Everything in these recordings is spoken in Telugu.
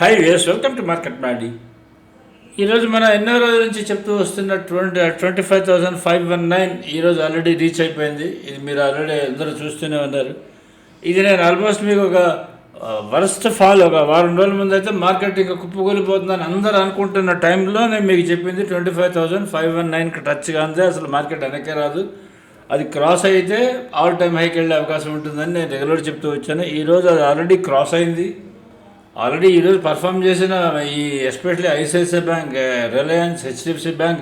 హై వేస్ వెల్కమ్ టు మార్కెట్ మ్యాడీ ఈరోజు మనం ఎన్నో రోజుల నుంచి చెప్తూ వస్తున్న twenty twenty five thousand five one nine ఈరోజు ఆల్రెడీ రీచ్ అయిపోయింది. ఇది మీరు ఆల్రెడీ అందరూ చూస్తూనే ఉన్నారు. ఇది నేను ఆల్మోస్ట్ మీకు ఒక వరస్ట్ ఫాల్ ఒక వారం రోజుల ముందు అయితే మార్కెట్ ఇంకా కుప్పకూలిపోతుందని అందరూ అనుకుంటున్న టైంలో నేను మీకు చెప్పింది twenty five thousand five one నైన్కి టచ్ కాంతే అసలు మార్కెట్ వెనకే రాదు. అది క్రాస్ అయితే ఆల్ టైమ్ హైకి వెళ్ళే అవకాశం ఉంటుందని నేను రెగ్యులర్ చెప్తూ వచ్చాను. ఈరోజు అది ఆల్రెడీ క్రాస్ అయింది. ఆల్రెడీ ఈరోజు పర్ఫామ్ చేసిన ఈ especially ICICI bank Reliance HDFC bank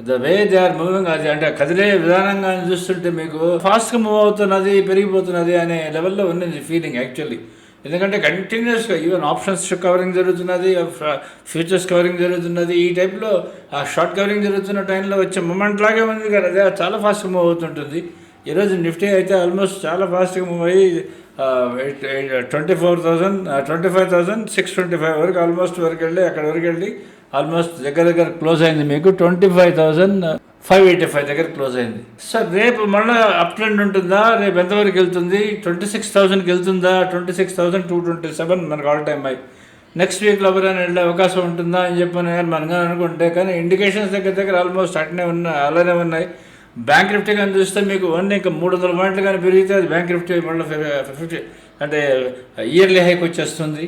the way they are moving అది అంటే కదిలే విధానంగా చూస్తుంటే మీకు ఫాస్ట్గా మూవ్ అవుతున్నది పెరిగిపోతున్నది అనే లెవెల్లో ఉంది ఫీలింగ్ యాక్చువల్లీ ఎందుకంటే కంటిన్యూస్గా ఈవెన్ ఆప్షన్స్ కవరింగ్ జరుగుతున్నది ఫ్యూచర్స్ కవరింగ్ జరుగుతున్నది ఈ టైప్లో ఆ షార్ట్ కవరింగ్ జరుగుతున్న టైంలో వచ్చే మూమెంట్ లాగే ఉంది కదా అదే చాలా ఫాస్ట్గా మూవ్ అవుతుంటుంది. ఈరోజు నిఫ్టీ అయితే ఆల్మోస్ట్ చాలా ఫాస్ట్గా మూవ్ అయ్యి twenty four thousand twenty five thousand six twenty five వరకు ఆల్మోస్ట్ వరకు వెళ్ళి అక్కడ వరకు వెళ్ళి ఆల్మోస్ట్ దగ్గర దగ్గర క్లోజ్ అయింది మీకు. Twenty five thousand five eighty five దగ్గర క్లోజ్ అయింది. సార్ రేపు మళ్ళీ అప్ ట్రెండ్ ఉంటుందా? రేపు ఎంతవరకు వెళ్తుంది? ట్వంటీ సిక్స్ థౌజండ్కి వెళ్తుందా? Twenty six thousand two twenty seven మనకు ఆల్ టైమ్ హై నెక్స్ట్ వీక్లో ఎవరైనా వెళ్ళే అవకాశం ఉంటుందా అని చెప్పని మనం అనుకుంటే కానీ ఇండికేషన్స్ దగ్గర దగ్గర ఆల్మోస్ట్ అట్నే ఉన్నాయి అలానే ఉన్నాయి. బ్యాంక్ నిఫ్టీ కానీ చూస్తే మీకు వన్ ఇంకా మూడు వందల పాయింట్లు కానీ పెరిగితే అది బ్యాంక్ నిఫ్టీ మళ్ళీ ఫిఫ్టీ అంటే ఇయర్లీ హైక్ వచ్చేస్తుంది.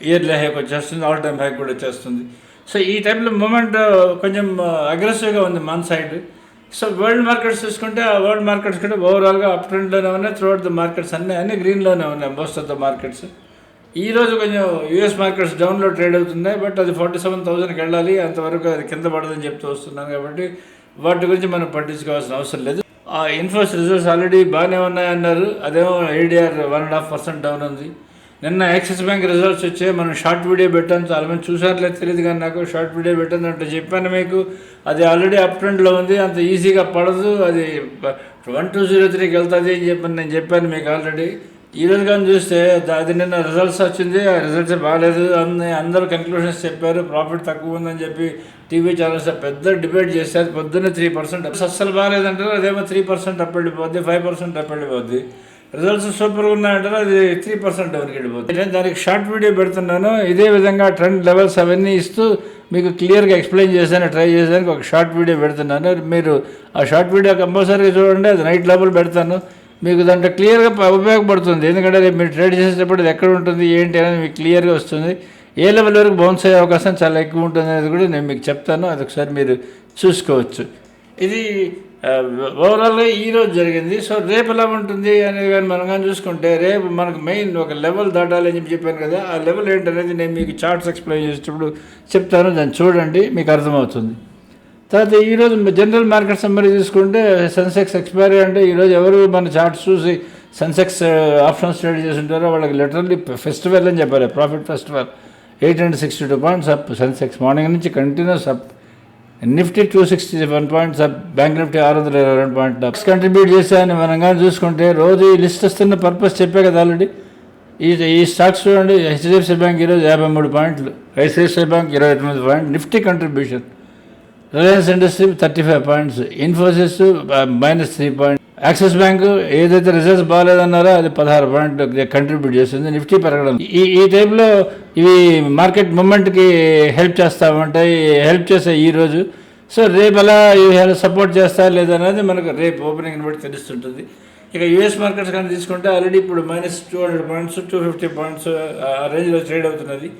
ఇయర్లీ హైక్ వచ్చేస్తుంది ఆల్ టైమ్ హైక్ కూడా వచ్చేస్తుంది. సో ఈ టైంలో మూమెంట్ కొంచెం అగ్రెసివ్గా ఉంది మన సైడ్. సో వరల్డ్ మార్కెట్స్ చూసుకుంటే ఆ వరల్డ్ మార్కెట్స్ కూడా ఓవరాల్గా అప్ ట్రెండ్లోనే ఉన్నాయి త్రూఅవుట్ ద మార్కెట్స్ అన్నీ అన్ని గ్రీన్లోనే ఉన్నాయి మోస్ట్ ఆఫ్ ద మార్కెట్స్ ఈ రోజు కొంచెం యూఎస్ మార్కెట్స్ డౌన్లో ట్రేడ్ అవుతున్నాయి బట్ అది ఫార్టీ సెవెన్ థౌసండ్కి వెళ్ళాలి అంతవరకు అది కింద పడదని చెప్తూ వస్తున్నాను కాబట్టి వాటి గురించి మనం పట్టించుకోవాల్సిన అవసరం లేదు. ఆ ఇన్ఫోస్ రిజల్ట్స్ ఆల్రెడీ బాగానే ఉన్నాయన్నారు. అదేమో IDR one and half percent down ఉంది. నిన్న యాక్సిస్ బ్యాంక్ రిజల్ట్స్ వచ్చే మనం షార్ట్ వీడియో పెట్టాను. చాలా మంది చూసారులేదు తెలియదు కానీ నాకు షార్ట్ వీడియో పెట్టాను అంటే చెప్పాను మీకు. అది ఆల్రెడీ అప్ ట్రెండ్లో ఉంది. అంత ఈజీగా పడదు. అది వన్ టూ జీరో త్రీకి వెళ్తుంది అని చెప్పి నేను చెప్పాను మీకు ఆల్రెడీ. ఈ రోజు కానీ చూస్తే అది నిన్న రిజల్ట్స్ వచ్చింది ఆ రిజల్ట్స్ బాగాలేదు అన్ని అందరూ కన్క్లూషన్స్ చెప్పారు ప్రాఫిట్ తక్కువ ఉందని చెప్పి టీవీ ఛానల్స్ పెద్ద డిబేట్ చేస్తారు పొద్దున్నే త్రీ పర్సెంట్ అస్సలు బాగాలేదంటారు అదేమో త్రీ పర్సెంట్ అప్ వెళ్ళిపోద్ది ఫైవ్ పర్సెంట్ అప్ వెళ్ళిపోద్ది. రిజల్ట్స్ సూపర్గా ఉన్నాయంటారు అది త్రీ పర్సెంట్ ఎవరికి వెళ్ళిపోతుంది నేను దానికి షార్ట్ వీడియో పెడుతున్నాను ఇదే విధంగా ట్రెండ్ లెవెల్స్ అవన్నీ ఇస్తూ మీకు క్లియర్గా ఎక్స్ప్లెయిన్ చేశాను ట్రై చేశాను ఒక షార్ట్ వీడియో పెడుతున్నాను. మీరు ఆ షార్ట్ వీడియో కంపల్సరీగా చూడండి అది నైట్ లెవెల్ పెడతాను. మీకు దాంట్లో క్లియర్గా ఉపయోగపడుతుంది. ఎందుకంటే రేపు మీరు ట్రేడ్ చేసేటప్పుడు ఎక్కడ ఉంటుంది ఏంటి అనేది మీకు క్లియర్గా వస్తుంది. ఏ లెవెల్ వరకు బౌన్స్ అయ్యే అవకాశం చాలా ఎక్కువ ఉంటుంది అనేది కూడా నేను మీకు చెప్తాను. అది ఒకసారి మీరు చూసుకోవచ్చు. ఇది ఓవరాల్గా ఈ రోజు జరిగింది. సో రేపు ఎలా ఉంటుంది అనేది కానీ మనం కానీ చూసుకుంటే రేపు మనకు మెయిన్ ఒక లెవెల్ దాటాలి అని చెప్పి చెప్పాను కదా ఆ లెవెల్ ఏంటనేది నేను మీకు చార్ట్స్ ఎక్స్ప్లెయిన్ చేసేటప్పుడు చెప్తాను. దాన్ని చూడండి మీకు అర్థమవుతుంది. తర్వాత ఈరోజు జనరల్ మార్కెట్ సమ్మరీ తీసుకుంటే సెన్సెక్స్ ఎక్స్పైరీ అంటే ఈరోజు ఎవరు మన చార్ట్స్ చూసి సెన్సెక్స్ ఆప్షన్స్ ట్రేడ్ చేసి ఉంటారో వాళ్ళకి లిటరల్లీ ఫెస్టివల్ అని చెప్పాలి profit festival eight hundred sixty two points up Sensex morning నుంచి continues up Nifty two sixty seven points up bank Nifty ఆరు వందల ఇరవై రెండు పాయింట్ అప్స్ కంట్రిబ్యూట్ చేశాయని మనం కానీ చూసుకుంటే రోజు ఈ లిస్ట్ వస్తున్న పర్పస్ చెప్పే కదా ఆల్రెడీ ఈ ఈ స్టాక్స్ చూడండి హెచ్డిఎఫ్సి బ్యాంక్ ఈరోజు యాభై మూడు పాయింట్లు ఐసిఐసిఐ బ్యాంక్ ఇరవై తొమ్మిది point Nifty contribution Reliance industry thirty five points Infosys minus three point Axis bank ఏదైతే రిజల్ట్స్ బాగాలేదన్నారో అది పదహారు పాయింట్ కంట్రిబ్యూట్ చేస్తుంది నిఫ్టీ పెరగడం. ఈ ఈ టైంలో ఇవి మార్కెట్ మూమెంట్కి హెల్ప్ చేస్తూ ఉంటాయి హెల్ప్ చేసే ఈ రోజు. సో రేపు ఎలా ఇవి సపోర్ట్ చేస్తా లేదనేది మనకు రేపు ఓపెనింగ్ బట్టి తెలుస్తుంటుంది. ఇక యూఎస్ మార్కెట్స్ కానీ తీసుకుంటే ఆల్రెడీ ఇప్పుడు minus two hundred points two fifty points ఆ రేంజ్లో ట్రేడ్ అవుతున్నది.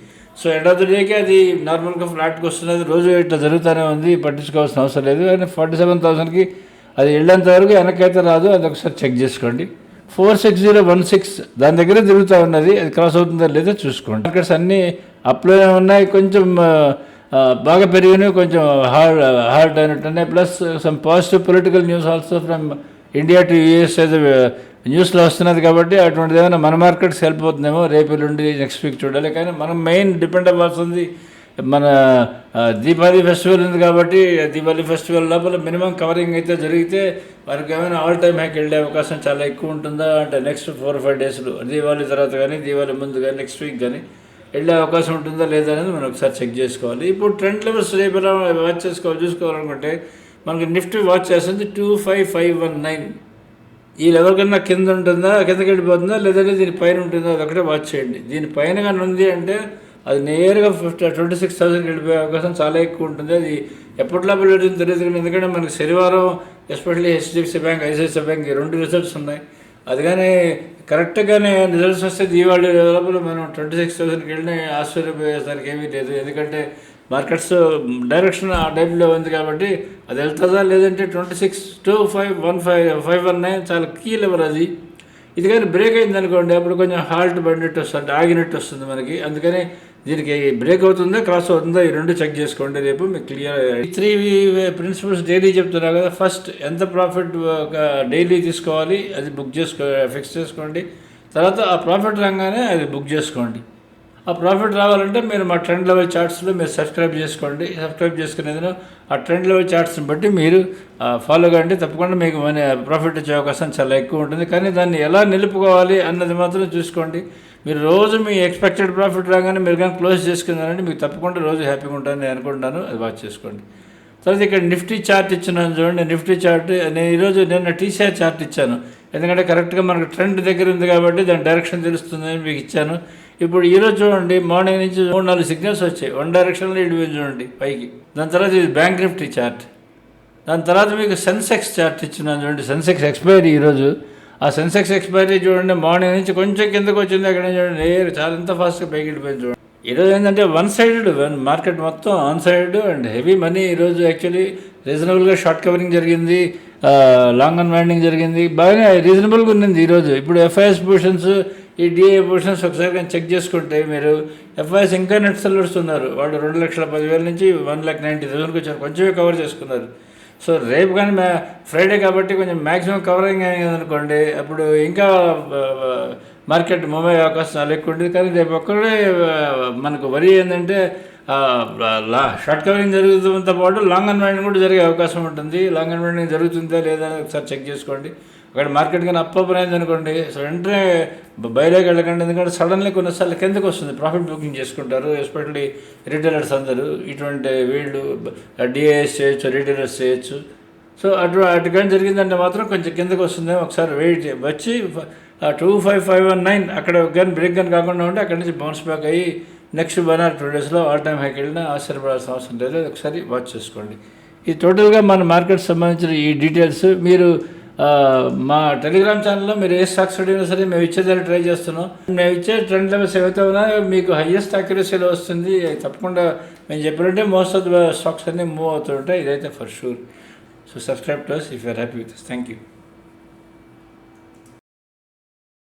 సో ఎండ్ ఆఫ్ ద డేకి అది నార్మల్గా ఫ్లాట్కి వస్తున్నది రోజు ఇట్లా జరుగుతూనే ఉంది పట్టించుకోవాల్సిన అవసరం లేదు. కానీ ఫార్టీ సెవెన్ థౌసండ్కి అది వెళ్ళేంత వరకు వెనకైతే రాదు అది ఒకసారి చెక్ చేసుకోండి. Four six zero one six దాని దగ్గర తిరుగుతూ ఉన్నది అది క్రాస్ అవుతుందో లేదో చూసుకోండి. మార్కెట్స్ అన్నీ అప్లోనే ఉన్నాయి కొంచెం బాగా పెరిగినవి కొంచెం hard hard అయినట్టున్నాయి. Plus some positive political news also from India to US న్యూస్లో వస్తున్నది కాబట్టి అటువంటిది ఏమైనా మన మార్కెట్స్ హెల్ప్ అవుతుందేమో రేపు ఎల్లుండి నెక్స్ట్ వీక్ చూడాలి. కానీ మనం మెయిన్ డిపెండ్ అవ్వాల్సింది మన దీపావళి ఫెస్టివల్ ఉంది కాబట్టి దీపావళి ఫెస్టివల్ లోపల మినిమం కవరింగ్ అయితే జరిగితే వారికి ఏమైనా ఆల్ టైమ్ హ్యాక్ వెళ్ళే అవకాశం చాలా ఎక్కువ ఉంటుందా? అంటే నెక్స్ట్ ఫోర్ ఫైవ్ డేస్లో దీపావళి తర్వాత కానీ దీపావళి ముందు కానీ నెక్స్ట్ వీక్ కానీ వెళ్ళే అవకాశం ఉంటుందా లేదా అనేది మనం ఒకసారి చెక్ చేసుకోవాలి. ఇప్పుడు ట్రెండ్ లెవెల్స్ రేపు ఎలా వాచ్ చేసుకోవాలి చూసుకోవాలనుకుంటే మనకి నిఫ్టీ వాచ్ చేస్తుంది two five five one nine. ఈ లెవెల్ కన్నా కింద ఉంటుందా కిందకి వెళ్ళిపోతుందా లేదంటే దీని పైన ఉంటుందా అది ఒకటే వాచ్ చేయండి. దీని పైన కానీ ఉంది అంటే అది నేరుగా ఫిఫ్టీ ట్వంటీ సిక్స్ థౌసండ్కి వెళ్ళిపోయే అవకాశం చాలా ఎక్కువ ఉంటుంది. అది ఎప్పట్లో వెళ్తుందో తెలియదు కానీ ఎందుకంటే మనకి శనివారం especially HDFC bank ICICI bank ఈ రెండు రిజల్ట్స్ ఉన్నాయి. అది కానీ కరెక్ట్గానే రిజల్ట్స్ వస్తే దీవాళి లోపల మనం ట్వంటీ సిక్స్ థౌసండ్కి వెళ్ళిన ఆశ్చర్యపోయేసరికి ఏమీ లేదు. ఎందుకంటే మార్కెట్స్ డైరెక్షన్ ఆ టైప్లో ఉంది కాబట్టి అది వెళ్తుందా లేదంటే twenty six two five one five five one nine చాలా కీ లెవెల్ అది? ఇది కానీ బ్రేక్ అయింది అనుకోండి అప్పుడు కొంచెం హాల్ట్ పడినట్టు వస్తుంది ఆగినట్టు వస్తుంది మనకి. అందుకని దీనికి బ్రేక్ అవుతుందా క్రాస్ అవుతుందా ఈ రెండు చెక్ చేసుకోండి రేపు మీకు క్లియర్ త్రీ ప్రిన్సిపల్స్ డైలీ చెప్తున్నా కదా ఫస్ట్ ఎంత ప్రాఫిట్ డైలీ తీసుకోవాలి అది బుక్ చేసుకో ఫిక్స్ చేసుకోండి. తర్వాత ఆ ప్రాఫిట్ రాగానే అది బుక్ చేసుకోండి. ఆ ప్రాఫిట్ రావాలంటే మీరు మా ట్రెండ్ లెవెల్ చార్ట్స్లో మీరు సబ్స్క్రైబ్ చేసుకోండి. సబ్స్క్రైబ్ చేసుకునేది ఆ ట్రెండ్ లెవెల్ చార్ట్స్ని బట్టి మీరు ఫాలో కండి. తప్పకుండా మీకు మనీ ప్రాఫిట్ వచ్చే అవకాశం చాలా ఎక్కువ ఉంటుంది. కానీ దాన్ని ఎలా నిలుపుకోవాలి అన్నది మాత్రం చూసుకోండి. మీరు రోజు మీ ఎక్స్పెక్టెడ్ ప్రాఫిట్ రాగానే మీరు కానీ క్లోజ్ చేసుకున్నారంటే మీకు తప్పకుండా రోజు హ్యాపీగా ఉంటారని నేను అనుకుంటాను అది వాచ్ చేసుకోండి. తర్వాత ఇక్కడ నిఫ్టీ చార్ట్ ఇచ్చినాను చూడండి. నిఫ్టీ చార్ట్ నేను ఈరోజు నిన్న టీసీఆర్ చార్ట్ ఇచ్చాను. ఎందుకంటే కరెక్ట్గా మనకు ట్రెండ్ దగ్గర ఉంది కాబట్టి దాని డైరెక్షన్ తెలుస్తుందని మీకు ఇచ్చాను. ఇప్పుడు ఈరోజు చూడండి మార్నింగ్ నుంచి మూడు నాలుగు సిగ్నల్స్ వచ్చాయి. వన్ డైరెక్షన్లో ఇటు చూడండి పైకి. దాని తర్వాత ఇది బ్యాంక్ నిఫ్టీ చార్ట్ దాని తర్వాత మీకు సెన్సెక్స్ చార్ట్ ఇచ్చినాను చూడండి. సెన్సెక్స్ ఎక్స్పైరీ ఈరోజు ఆ సెన్సెక్స్ ఎక్స్పైరీ చూడండి మార్నింగ్ నుంచి కొంచెం కిందకు వచ్చింది అక్కడ చూడండి చాలా ఎంత ఫాస్ట్గా పైకి వెళ్ళిపోయింది చూడండి. ఈరోజు ఏంటంటే వన్ సైడెడ్ వన్ మార్కెట్ మొత్తం on side and heavy money ఈరోజు యాక్చువల్లీ రీజనబుల్గా షార్ట్ కవరింగ్ జరిగింది. లాంగ్ అండ్ వైండింగ్ జరిగింది. బాగానే రీజనబుల్గా ఉన్నింది ఈరోజు. ఇప్పుడు ఎఫ్ఐఎస్ పొజిషన్స్ ఈ డిఏ పొజిషన్స్ ఒకసారి కానీ చెక్ చేసుకుంటే మీరు ఎఫ్ఐఎస్ ఇంకా నెట్ సెల్లర్స్ ఉన్నారు. వాళ్ళు రెండు లక్షల పదివేల నుంచి వన్ ల్యాక్ నైంటీ థౌసండ్కి వచ్చారు. కొంచెమే కవర్ చేసుకున్నారు. సో రేపు కానీ ఫ్రైడే కాబట్టి కొంచెం మ్యాక్సిమం కవరింగ్ అయింది అనుకోండి. అప్పుడు ఇంకా మార్కెట్ మూవ్ అయ్యే అవకాశం అలా ఎక్కువ ఉంటుంది. కానీ రేపు ఒక్కడే మనకు వరి ఏంటంటే షార్ట్ కవరింగ్ జరుగుతుందంతో పాటు లాంగ్ అన్వైండింగ్ కూడా జరిగే అవకాశం ఉంటుంది. లాంగ్ అన్వైండింగ్ జరుగుతుందా లేదా ఒకసారి చెక్ చేసుకోండి. అక్కడ మార్కెట్ కానీ అప్ అయింది అనుకోండి సో వెంటనే బయటకి వెళ్ళకండి. ఎందుకంటే సడన్లీ కొన్నిసార్లు కిందకు వస్తుంది. ప్రాఫిట్ బుకింగ్ చేసుకుంటారు. ఎస్పెషల్లీ రీటైలర్స్ అందరూ. ఇటువంటి వీళ్ళు డిఏఎస్ చేయొచ్చు రీటైలర్స్ చేయొచ్చు. సో అటు అటు కానీ జరిగిందంటే మాత్రం కొంచెం కిందకు వస్తుంది. ఒకసారి వెయిట్ వచ్చి two five five one nine అక్కడ కానీ బ్రేక్ కానీ కాకుండా ఉంటే అక్కడి నుంచి బౌన్స్ బ్యాక్ అయ్యి నెక్స్ట్ వన్ ఆర్ టూ డేస్లో ఆల్ టైమ్ హైకి వెళ్ళినా ఆశ్చర్యపడాల్సిన అవసరం లేదు. ఒకసారి వాచ్ చేసుకోండి. ఈ టోటల్గా మన మార్కెట్ సంబంధించిన ఈ డీటెయిల్స్ మీరు మా టెలిగ్రామ్ ఛానల్లో మీరు ఏ స్టాక్స్ అడిగినా సరే మేము ఇచ్చేదాన్ని ట్రై చేస్తున్నాం. మేము ఇచ్చే ట్రెండ్ లెవెల్స్ ఏవైతే ఉన్నాయో మీకు హయ్యెస్ట్ అక్యురసీలో వస్తుంది. తప్పకుండా మేము చెప్పినట్టే మోస్ట్ ఆఫ్ ద స్టాక్స్ అన్నీ మూవ్ అవుతుంటాయి ఇదైతే for sure. So subscribe to us if you're happy with thank you